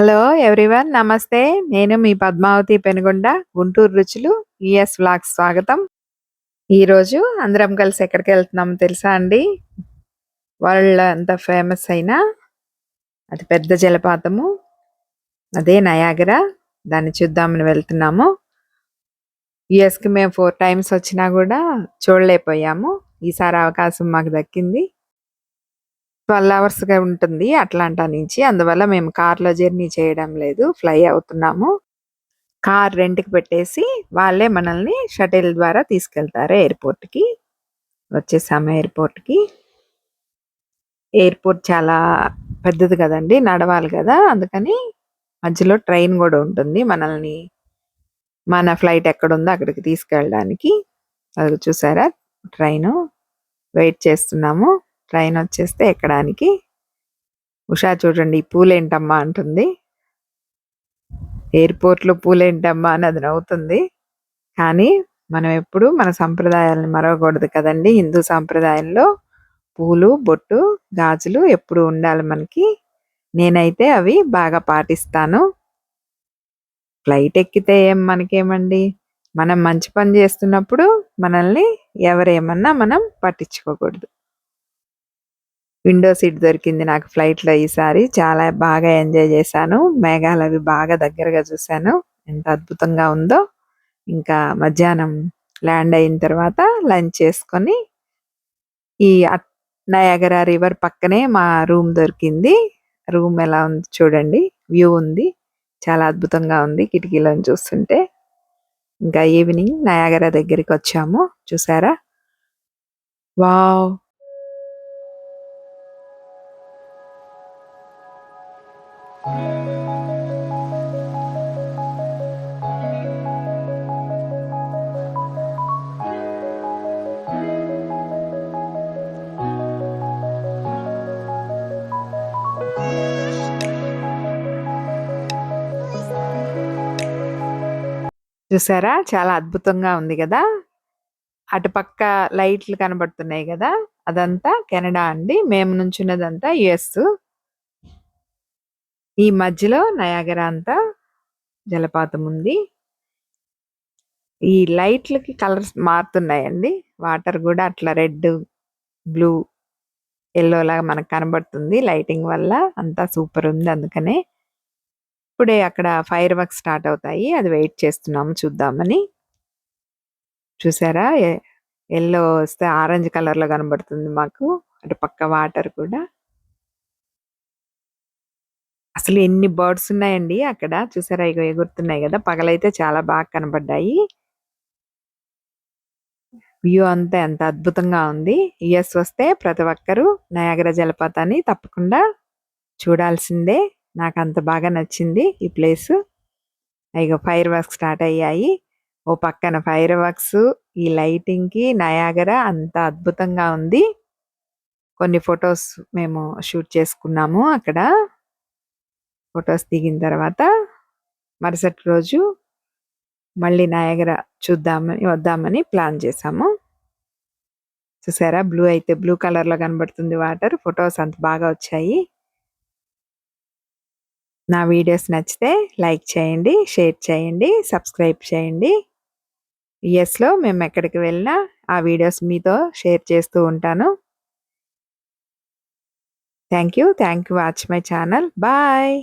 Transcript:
Hello everyone నమస్తే. నేను మీ పద్మావతి పెనుగొండ గుంటూరు రుచులు ఈఎస్ వ్లాగ్ స్వాగతం. ఈరోజు అందరం కలిసి ఎక్కడికి వెళ్తున్నాము తెలుసా అండి? వరల్డ్ అంత ఫేమస్ అయిన అది పెద్ద జలపాతము. అదే నయాగరా. దాన్ని చూద్దామని వెళ్తున్నాము. యుఎస్కి మేము ఫోర్ టైమ్స్ వచ్చినా కూడా చూడలేకపోయాము. ఈసారి అవకాశం మాకు దక్కింది. ట్వెల్వ్ అవర్స్గా ఉంటుంది అట్లాంటా నుంచి. అందువల్ల మేము కార్లో జర్నీ చేయడం లేదు ఫ్లై అవుతున్నాము. కార్ రెంట్కి పెట్టేసి వాళ్ళే మనల్ని షటిల్ ద్వారా తీసుకెళ్తారు ఎయిర్పోర్ట్కి. వచ్చేసాము ఎయిర్పోర్ట్కి. ఎయిర్పోర్ట్ చాలా పెద్దది కదండి నడవాలి కదా. అందుకని మధ్యలో ట్రైన్ కూడా ఉంటుంది మనల్ని. మన ఫ్లైట్ ఎక్కడ ఉందో అక్కడికి తీసుకెళ్ళడానికి. అది చూసారా? ట్రైన్. వెయిట్ చేస్తున్నాము. ట్రైన్ వచ్చేస్తే ఎక్కడానికి? ఉషా చూడండి పూలేంటమ్మా అంటుంది. ఎయిర్పోర్ట్లో పూలేంటమ్మా అని అది నవ్వుతుంది. కానీ మనం ఎప్పుడు మన సంప్రదాయాలను మరవకూడదు కదండి. హిందూ సాంప్రదాయంలో పూలు బొట్టు గాజులు ఎప్పుడు ఉండాలి మనకి. నేనైతే అవి బాగా పాటిస్తాను. ఫ్లైట్ ఎక్కితే ఏం మనకేమండి? మనం మంచి పని చేస్తున్నప్పుడు మనల్ని ఎవరేమన్నా మనం పట్టించుకోకూడదు. విండో సీట్ దొరికింది నాకు ఫ్లైట్లో ఈసారి. చాలా బాగా ఎంజాయ్ చేశాను. మేఘాలు అవి బాగా దగ్గరగా చూశాను. ఎంత అద్భుతంగా ఉందో. ఇంకా మధ్యాహ్నం ల్యాండ్ అయిన తర్వాత లంచ్ చేసుకొని ఈ నయాగరా రివర్ పక్కనే మా రూమ్ దొరికింది. రూమ్ ఎలా ఉంది చూడండి. వ్యూ ఉంది. చాలా అద్భుతంగా ఉంది కిటికీలను చూస్తుంటే. ఇంకా ఈవినింగ్ నయాగరా దగ్గరికి వచ్చాము. చూసారా? వావ్! చూసారా? చాలా అద్భుతంగా ఉంది కదా? అటుపక్క లైట్లు కనబడుతున్నాయి కదా? అదంతా కెనడా అండి. మేము నుంచున్నదంతా యుఎస్ ఈ మధ్యలో నయాగర అంతా జలపాతం ఉంది. ఈ లైట్లకి కలర్స్ మారుతున్నాయండి. వాటర్ కూడా అట్లా రెడ్ బ్లూ ఎల్లో లాగా మనకు కనబడుతుంది. లైటింగ్ వల్ల అంతా సూపర్ ఉంది అందుకనే. ఇప్పుడే అక్కడ ఫైర్ వర్క్ స్టార్ట్ అవుతాయి. అది వెయిట్ చేస్తున్నాము చూద్దామని. చూసారా? ఎల్లో వస్తే ఆరెంజ్ కలర్లో కనబడుతుంది మాకు. అటు పక్క వాటర్ కూడా. అసలు ఎన్ని బర్డ్స్ ఉన్నాయండి అక్కడ? చూసారా? ఇగో ఎగురుతున్నాయి కదా? పగలైతే చాలా బాగా కనబడ్డాయి. వ్యూ అంతా ఎంత అద్భుతంగా ఉంది. యుఎస్ వస్తే ప్రతి ఒక్కరూ నయాగర జలపాతాన్ని తప్పకుండా చూడాల్సిందే. నాకు అంత బాగా నచ్చింది ఈ ప్లేస్. ఇక ఫైర్ వర్క్స్ స్టార్ట్ అయ్యాయి. ఓ పక్కన ఫైర్ వర్క్స్ ఈ లైటింగ్కి నయాగర అంత అద్భుతంగా ఉంది. కొన్ని ఫొటోస్ మేము షూట్ చేసుకున్నాము అక్కడ. ఫొటోస్ దిగిన తర్వాత మరుసటి రోజు మళ్ళీ నయాగర చూద్దామని వద్దామని ప్లాన్ చేసాము చూసారా? బ్లూ అయితే బ్లూ కలర్లో కనబడుతుంది వాటర్. ఫొటోస్ అంత బాగా వచ్చాయి. నా వీడియోస్ నచ్చితే లైక్ చేయండి షేర్ చేయండి సబ్స్క్రైబ్ చేయండి. యుఎస్లో మేము ఎక్కడికి వెళ్ళినా ఆ వీడియోస్ మీతో షేర్ చేస్తూ ఉంటాను. Thank you. Thank you watch my channel. Bye!